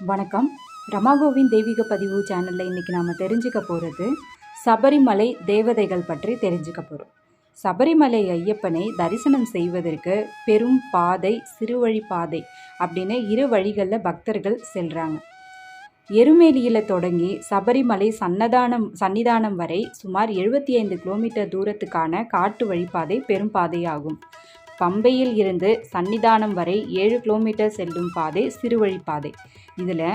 வணக்கம். ரமாகோவின் தெய்வீக பதிவு சேனலில் இன்றைக்கி நாம் தெரிஞ்சுக்க போகிறது சபரிமலை தேவதைகள் பற்றி தெரிஞ்சுக்க போகிறோம் சபரிமலை ஐயப்பனை தரிசனம் செய்வதற்கு பெரும் பாதை சிறுவழி பாதை அப்படின்னு இரு வழிகளில் பக்தர்கள் செல்கிறாங்க எருமேலியில் தொடங்கி சபரிமலை சன்னதானம் சன்னிதானம் வரை சுமார் எழுபத்தி ஐந்து கிலோமீட்டர் தூரத்துக்கான காட்டு வழிப்பாதை பெரும் பாதையாகும். பம்பையில் இருந்து சன்னிதானம் வரை ஏழு கிலோமீட்டர் செல்லும் பாதை சிறுவழிப்பாதை இதில்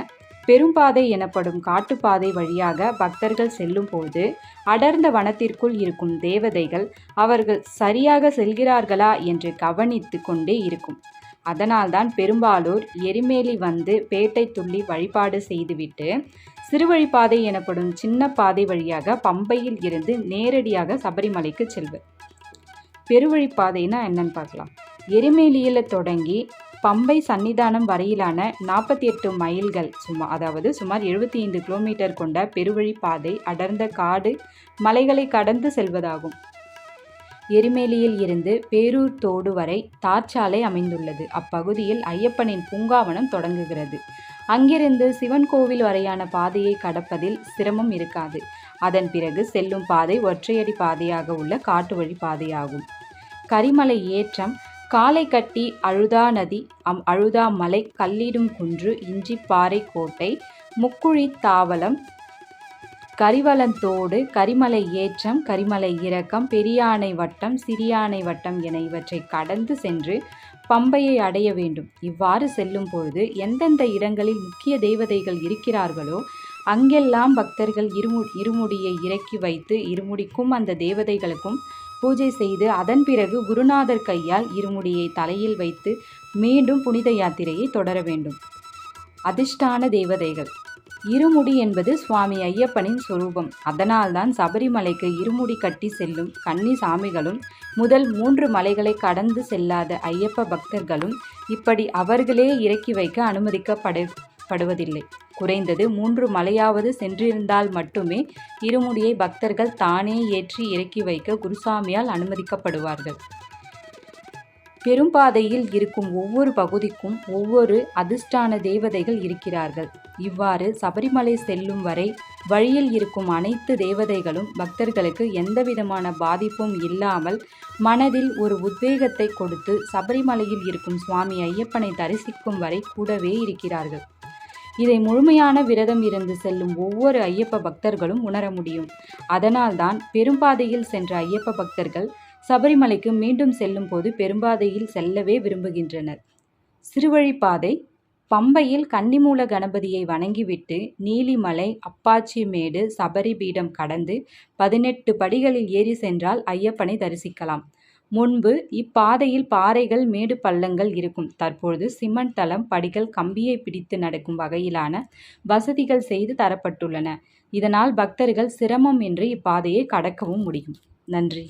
பெரும்பாதை எனப்படும் காட்டுப்பாதை வழியாக பக்தர்கள் செல்லும் போது அடர்ந்த வனத்திற்குள் இருக்கும் தேவதைகள் அவர்கள் சரியாக செல்கிறார்களா என்று கவனித்து கொண்டே இருக்கும். அதனால்தான் பெரும்பாலூர் எரிமேலி வந்து பேட்டை துள்ளி வழிபாடு செய்துவிட்டு சிறுவழிப்பாதை எனப்படும் சின்ன பாதை வழியாக பம்பையில் இருந்து நேரடியாக சபரிமலைக்கு செல்வர். பெருவழிப்பாதைனா என்னன்னு பார்க்கலாம். எருமேலியில் தொடங்கி பம்பை சன்னிதானம் வரையிலான நாற்பத்தி எட்டு மைல்கள் சும்மா அதாவது சுமார் எழுபத்தி ஐந்து கிலோமீட்டர் கொண்ட பெருவழி பாதை அடர்ந்த காடு மலைகளை கடந்து செல்வதாகும். எரிமேலியில் இருந்து பேரூர் தோடு வரை தார்ச்சாலை அமைந்துள்ளது. அப்பகுதியில் ஐயப்பனின் பூங்காவனம் தொடங்குகிறது. அங்கிருந்து சிவன் கோவில் வரையான பாதையை கடப்பதில் சிரமம் இருக்காது. அதன் பிறகு செல்லும் பாதை ஒற்றையடி பாதையாக உள்ள காட்டு வழி பாதையாகும். கரிமலை ஏற்றம் காலை கட்டி அழுதா நதி அம் அழுதா மலை கல்லிடும் குன்று இஞ்சிப்பாறை கோட்டை முக்குழி தாவலம் கரிவலந்தோடு கரிமலை ஏற்றம் கரிமலை இறக்கம் பெரியானை வட்டம் சிறியானை வட்டம் என இவற்றை கடந்து சென்று பம்பையை அடைய வேண்டும். இவ்வாறு செல்லும் பொழுது எந்தெந்த இடங்களில் முக்கிய தேவதைகள் இருக்கிறார்களோ அங்கெல்லாம் பக்தர்கள் இருமு இருமுடியை இறக்கி வைத்து இருமுடிக்கும் அந்த தேவதைகளுக்கும் பூஜை செய்து அதன் பிறகு குருநாதர் கையால் இருமுடியை தலையில் வைத்து மீண்டும் புனித யாத்திரையை தொடர வேண்டும். அதிர்ஷ்டான தேவதைகள். இருமுடி என்பது சுவாமி ஐயப்பனின் சொரூபம். அதனால்தான் சபரிமலைக்கு இருமுடி கட்டி செல்லும் கன்னி சாமிகளும் முதல் மூன்று மலைகளை கடந்து செல்லாத ஐயப்ப பக்தர்களும் இப்படி அவர்களே இறக்கி வைக்க அனுமதிக்கப்படு படுவதில்லை. குறைந்தது மூன்று மலையாவது சென்றிருந்தால் மட்டுமே இருமுடியை பக்தர்கள் தானே ஏற்றி இறக்கி வைக்க குருசாமியால் அனுமதிக்கப்படுவார்கள். பெரும்பாதையில் இருக்கும் ஒவ்வொரு பகுதிக்கும் ஒவ்வொரு அதிர்ஷ்டான தேவதைகள் இருக்கிறார்கள். இவ்வாறு சபரிமலை செல்லும் வரை வழியில் இருக்கும் அனைத்து தேவதைகளும் பக்தர்களுக்கு எந்தவிதமான பாதிப்பும் இல்லாமல் மனதில் ஒரு உத்வேகத்தை கொடுத்து சபரிமலையில் இருக்கும் சுவாமி ஐயப்பனை தரிசிக்கும் வரை கூடவே இருக்கிறார்கள். இதை முழுமையான விரதம் இருந்து செல்லும் ஒவ்வொரு ஐயப்ப பக்தர்களும் உணர முடியும். அதனால்தான் பெரும்பாதையில் சென்ற ஐயப்ப பக்தர்கள் சபரிமலைக்கு மீண்டும் செல்லும் போது பெரும்பாதையில் செல்லவே விரும்புகின்றனர். சிறுவழிப்பாதை பம்பையில் கன்னிமூல கணபதியை வணங்கிவிட்டு நீலிமலை அப்பாச்சி மேடு சபரி பீடம் கடந்து பதினெட்டு படிகளில் ஏறி சென்றால் ஐயப்பனை தரிசிக்கலாம். முன்பு இப்பாதையில் பாறைகள் மேடு பள்ளங்கள் இருக்கும். தற்பொழுது சிமெண்ட் தளம் படிகள் கம்பியை பிடித்து நடக்கும் வகையிலான வசதிகள் செய்து தரப்பட்டுள்ளன. இதனால் பக்தர்கள் சிரமம் இன்றி இப்பாதையை கடக்கவும் முடியும். நன்றி.